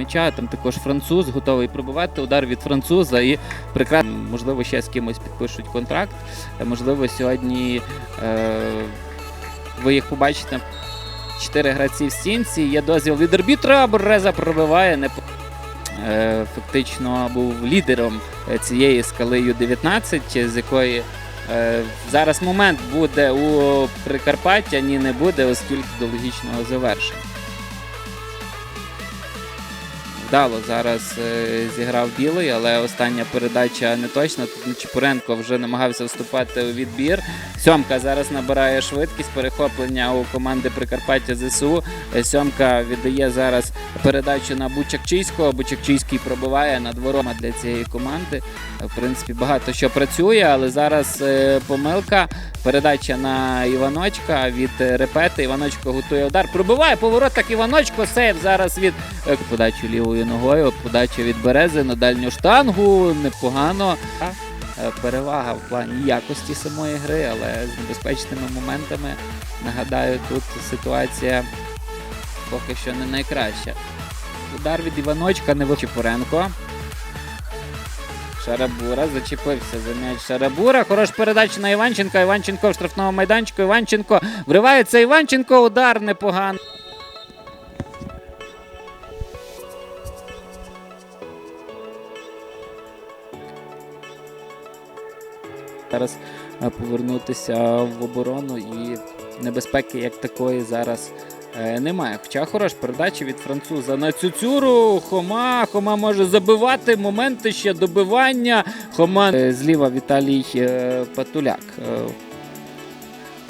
М'яча, там також француз готовий пробивати удар від француза і прекрасно, можливо, ще з кимось підпишуть контракт. Е, Можливо, сьогодні е, ви їх побачите. Чотири гравці в стінці. Є дозвіл від арбітра. Бореза пробиває. Не е, фактично був лідером е, цієї скали Ю-19, з якої е, зараз момент буде у Прикарпаття, ні не буде, оскільки до логічного завершення. Вдало зараз е, зіграв білий, але остання передача не точна. Тут Чепуренко вже намагався вступати у відбір. Сьомка зараз набирає швидкість перехоплення у команди Прикарпаття ЗСУ. Сьомка віддає зараз передачу на Бучакчийського. Бучакчийський пробиває над воротами для цієї команди. В принципі, багато що працює, але зараз е, помилка. Передача на Іваночка від е, репети. Іваночко готує удар. Пробиває по воротах Іваночко. Сейв зараз від подачу лівою ногою. Подача від Берези на дальню штангу. Непогано. Е, Перевага в плані якості самої гри, але з небезпечними моментами. Нагадаю, тут ситуація поки що не найкраща. Удар від Іваночка не Чепуренко. Шарабура зачепився за м'яч Шарабура. Хороша передача на Іванченка. Іванченко в штрафному майданчику. Іванченко вривається. Іванченко. Удар непоганий. Зараз е, повернутися в оборону і небезпеки як такої зараз е, немає. Хоча хороша передача від француза на цюцюру. Хома. Хома може забивати. Моменти ще добивання. Хома Е, зліва Віталій Патуляк.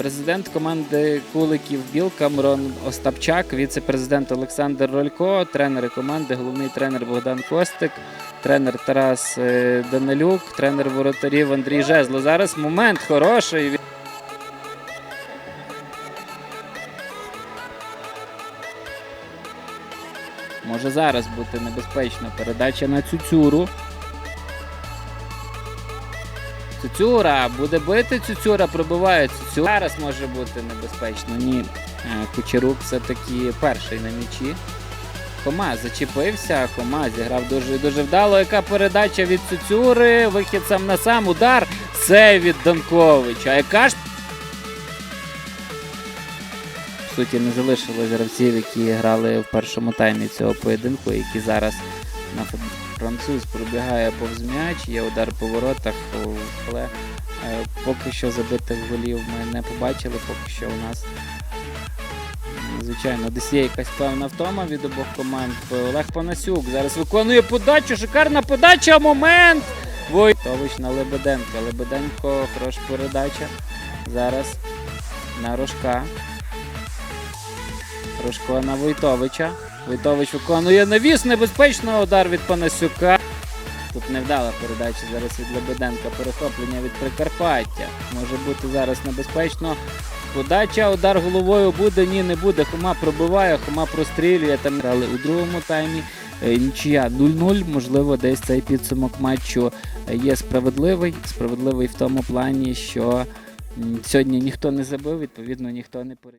Президент команди Куликів Білка Мирон Остапчак, віце-президент Олександр Ролько, тренери команди, головний тренер Богдан Костик, тренер Тарас е, Данилюк, тренер воротарів Андрій Жезло. Зараз момент хороший. Може зараз бути небезпечно. Передача на Цюцюру. Цюцюра буде бити Цюцюра, пробиває Цюцюра. Зараз може бути небезпечно. Ні. Е, Кучерук все-таки перший на м'ячі. Хома зачепився, Хома зіграв дуже дуже вдало. Яка передача від Цюцюри? Вихід сам на сам, удар. Це від Данковича. Яка ж в суті не залишилось гравців, які грали в першому таймі цього поєдинку, які зараз на француз пробігає повз м'яч, є удар по воротах, але е, поки що забитих голів ми не побачили, поки що у нас. Звичайно, десь є якась певна втома від обох команд. Олег Панасюк зараз виконує подачу. Шикарна подача. Момент! Войтович на Лебеденка. Лебеденко, хороша передача. Зараз на Рожка. Рожко на Войтовича. Войтович виконує навіс. Небезпечно удар від Панасюка. Тут невдала передача зараз від Лебеденка. Перехоплення від Прикарпаття. Може бути зараз небезпечно. Подача, удар головою буде, ні, не буде. Хома пробиває, Хома прострілює. Там грали у другому таймі. Е, Нічия 0-0. Можливо, десь цей підсумок матчу є справедливий. Справедливий в тому плані, що сьогодні ніхто не забив, відповідно, ніхто не пере.